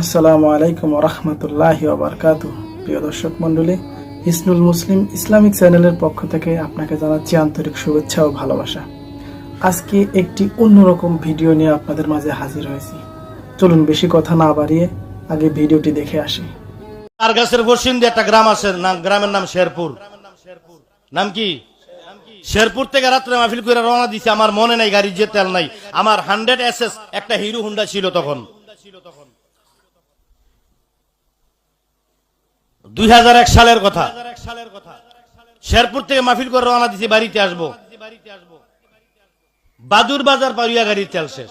আসসালামু আলাইকুম রহমতুল্লাহ বারকাত প্রিয় দর্শক মন্ডলী ইসনুল মুসলিম ইসলামিক চ্যানেলের পক্ষ থেকে আপনাকে জানাচ্ছি আন্তরিক শুভেচ্ছা ও ভালোবাসা। আজকে একটি অন্যরকম ভিডিও নিয়ে আপনাদের মাঝে হাজির হয়েছি। চলুন বেশি কথা না বাড়িয়ে আগে ভিডিওটি দেখে আসি। তার গাছের দিয়ে একটা গ্রাম আছে গ্রামের নাম শেরপুর। নাম কি? শেরপুর থেকে রাত্রে মাহফিল করে রওনা দিছে, আমার মনে নাই, গাড়ির যে তেল নাই। আমার হান্ড্রেড এস এস একটা হিরো হুন্ডা ছিল তখন। দুই হাজার এক সালের কথা। শেরপুর থেকে মাহফিল করে রওনা দিছি, বাড়িতে আসব। বাদুর বাজার পারিয়া গাড়ির তেল শেষ।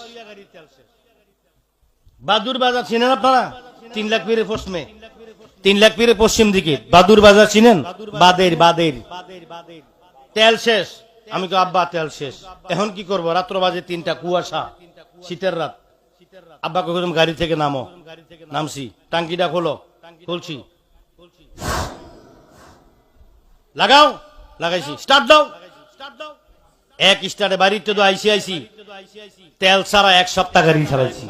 বাদুর বাজার চিনেন আপনারা? তিন লাখ পীরের পশ্চিমে। তিন লাখ পীরের পশ্চিম দিকে। বাদুর বাজার চিনেন? বাদের বাদের। তেল শেষ। আমি তো আব্বা তেল শেষ। এখন কি করব? রাত্র বাজে তিনটা কুয়াশা। শীতের রাত। আব্বা কখন গাড়ি থেকে নামো। নামছি। টাঙ্কিটা খোলো। খুলছি। লাগাও। লাগাইছি। স্টার্ট দাও। এক স্টার্টে বাড়িতে তো আইসি আইসি। তেল ছাড়া এক সপ্তাহ গাড়ি চালাইছি।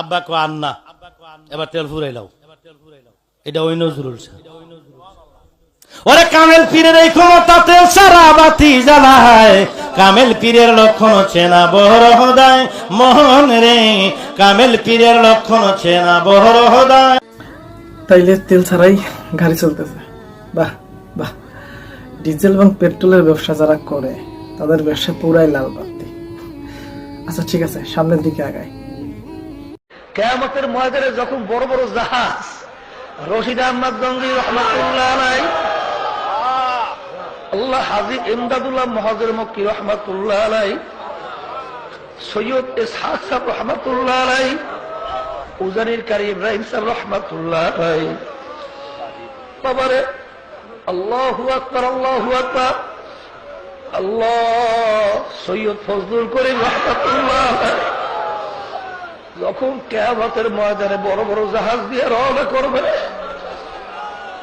আব্বা কো আন্না এবার তেল ফুরাইলাও এটা ওই নজরুল। ওরে কামেল পীরের এই ক্ষমতা তেল সারা বাতি জ্বালায়। কামেল পীরের লক্ষণ চেনা বহর হদায় মোহন রে। কামেল পীরের লক্ষণ চেনা বহর হদায়। তাইলে তেল ছাড়াই গাড়ি চলতেছে। বাহ বাহ। ডিজেল এবং পেট্রোলের ব্যবসা যারা করে তাদের ব্যবসা পুরাই লাল বাতি। আচ্ছা ঠিক আছে সামনের দিকে আগাই। কেয়ামতের ময়দানে যখন বড় বড় জাহাজ রশিদ আহমদ গঙ্গি রহমতুল্লাহ নাই আল্লাহ হাজি ইমদাদুল্লাহ মহাজের মক্কি রহমতুল্লাহ আলাই সৈয়দ ইসহাক সাহেব রহমতুল্লাহ আলাই উজানির কারি ইব্রাহিম সাহেব রহমতুল্লাহ আলাই বাবারে, আল্লাহু আকবার আল্লাহু আকবার। আল্লাহ সৈয়দ ফজলুল করিম রহমতুল্লাহ যখন কেয়ামতের ময়দানে বড় বড় জাহাজ দিয়ে রওনা করবে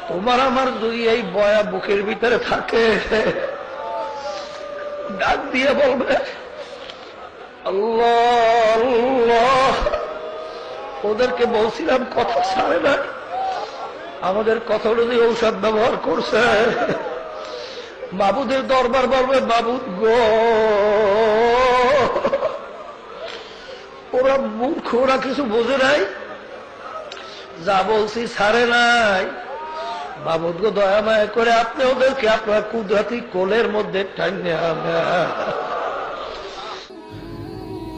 তোমার আমার দুই এই বয়া বুকের ভিতরে থাকে। ডাক দিয়ে বলবে, আল্লাহ ওদেরকে বলছিলাম কথা ছাড়ে না। আমাদের কথা অনুযায়ী ঔষধ ব্যবহার করছে। বাবুদের দরবার বলবে বাবুদ গো, ওরা মূর্খ, ওরা কিছু বোঝে নাই। যা বলছি ছাড়ে নাই। গো, দয়া মায়া করে আপনি ওদেরকে আপনার কুদরাতি কোলের মধ্যে আনেন।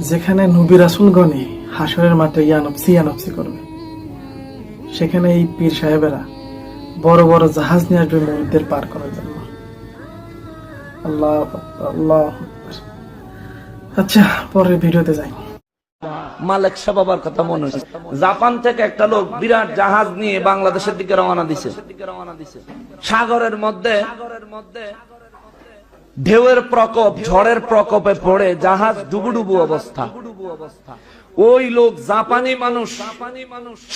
যেখানে নবী রাসুলগণে হাসরের মাঠে ইয়ানপসি ইয়ানপসি করবে, সেখানে এই পীর সাহেবেরা বড় বড় জাহাজ নিয়ে আসবে মহিদের পার করার জন্য। আল্লাহ আল্লাহ আচ্ছা পরের ভিডিওতে যাই। মালেক শাহ কথা মনে হচ্ছে। জাপান থেকে একটা লোক বিরাট জাহাজ নিয়ে বাংলাদেশের দিকে রওনা দিছে। সাগরের মধ্যে ঢেউয়ের প্রকোপ, ঝড়ের প্রকোপে পড়ে জাহাজ ডুবুডুবু অবস্থা। ওই লোক জাপানি মানুষ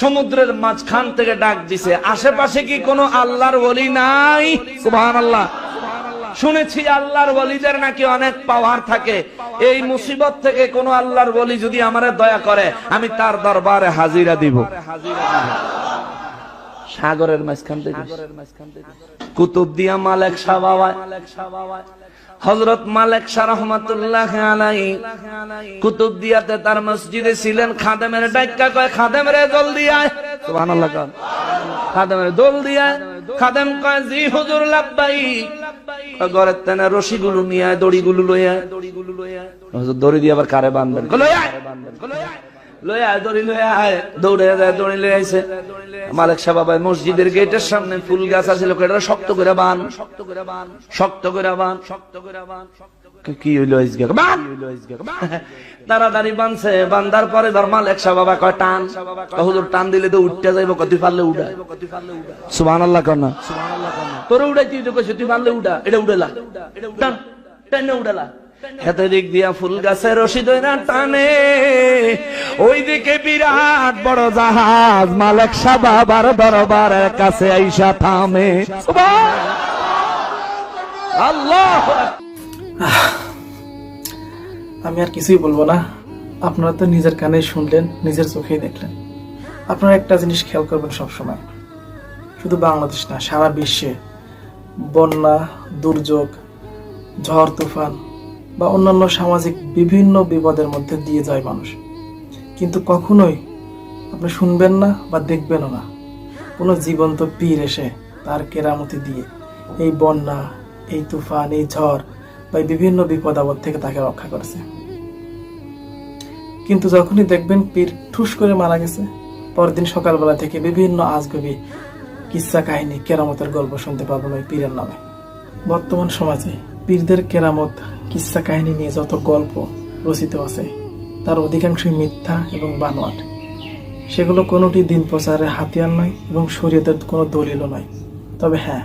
সমুদ্রের মাঝখান থেকে ডাক দিছে, আশেপাশে কি কোনো আল্লাহর ওলি নাই? সুবহান আল্লাহ শুনেছি আল্লাহর ওলিদের নাকি অনেক পাওয়ার থাকে। এই মুসিবত থেকে কোন আল্লাহর ওলি যদি আমারে দয়া করে, আমি তার দরবারে হাজিরা দিব। সাগরের মাঝখান থেকে। কুতুব দিয়া মালেক বাবা হজরত মালেক শাহ রহমতুল্লাহ আলাই কুতুব দিয়াতে তার মসজিদে ছিলেন, খাদেমের ডাক্কা কয়, খাদেম রে, জলদি আয়। সুবহানাল্লাহ। খাদেমের দোল দিয়া খাদেম কয়, জি হুজুর লাব্বাই ঘরের তেনে রশি গুলো নিয়ে আয় দড়ি গুলো লই আয়। হুজুর দড়ি দিয়ে আবার কারে বাঁধবেন? কই, লই আয়। লই আয় দড়ি আয়। দৌড়ে যায় দড়ি লই আইছে। মালিক সাহেব বাবা মসজিদের গেটের সামনে ফুল গাছ এটা শক্ত করে বান শক্ত করে বান শক্ত করে বান শক্ত করে বান কি হইল তাড়াতাড়ি বানছে বান্দার পরে ধর মালিক সাহেব বাবা কয় টান। হুজুর টান দিলে তো উঠতে যাইব কত পারলে উড়ায় সুবহানাল্লাহ কর না। তোর উড়াই তুই তো কইছিস তুই পারলে উড়া, এটা টান হেতে দিক দিয়া ফুল রশি টানে। বিরাট বড় জাহাজ, মালিক কাছে আইসা থামে। আল্লাহ আমি আর কিছুই বলব না। আপনারা তো নিজের কানে শুনলেন, নিজের চোখেই দেখলেন। আপনারা একটা জিনিস খেয়াল করবেন সবসময়। শুধু বাংলাদেশ না, সারা বিশ্বে বন্যা, দুর্যোগ, ঝড় তুফান বা অন্যান্য সামাজিক বিভিন্ন বিপদের মধ্যে দিয়ে যায় মানুষ। কিন্তু কখনোই আপনি শুনবেন না বা দেখবেনও না। কোনো জীবন্ত পীর এসে তার কেরামতি দিয়ে এই বন্যা, এই তুফান, এই ঝড় বা বিভিন্ন বিপদ আপদ থেকে তাকে রক্ষা করেছে। কিন্তু যখনই দেখবেন পীর ঠুস করে মারা গেছে, পরদিন সকালবেলা থেকে বিভিন্ন আজগবি কিচ্ছা কাহিনী, কেরামতের গল্প শুনতে পারবেন ওই পীরের নামে। বর্তমান সমাজে পীরদের কেরামত কিচ্ছা কাহিনী নিয়ে যত গল্প রচিত আছে, তার অধিকাংশই মিথ্যা এবং বানোয়াট। সেগুলো কোনোটি দিন প্রচারের হাতিয়ার নয় এবং শরীয়তের কোনো দলিলও নয়। তবে হ্যাঁ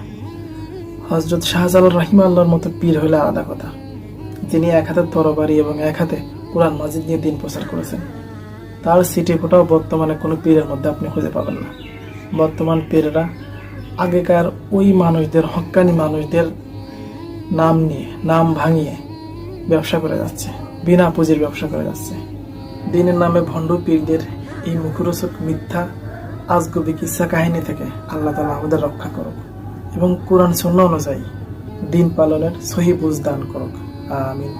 হজরত শাহজালাল রাহিম আল্লাহর মতো পীর হলে আলাদা কথা। তিনি এক হাতে তরবারি এবং এক হাতে কোরআন মাজিদ নিয়ে দিন প্রচার করেছেন, তার সিটি ফোটাও বর্তমানে কোনো পীরের মধ্যে আপনি খুঁজে পাবেন না। বর্তমান পীরেরা, আগেকার ওই মানুষদের হক্কানি মানুষদের নাম নিয়ে, নাম ভাঙিয়ে ব্যবসা করে যাচ্ছে, বিনা পুঁজির ব্যবসা করে যাচ্ছে। দিনের নামে ভণ্ড পীরদের এই মুখরোচক মিথ্যা, আজগবি কিসা কাহিনী থেকে আল্লাহ তালা আমাদের রক্ষা করুক এবং কোরআন শূন্য অনুযায়ী দিন পালনের সহি বুঝ দান করুক। আমিন।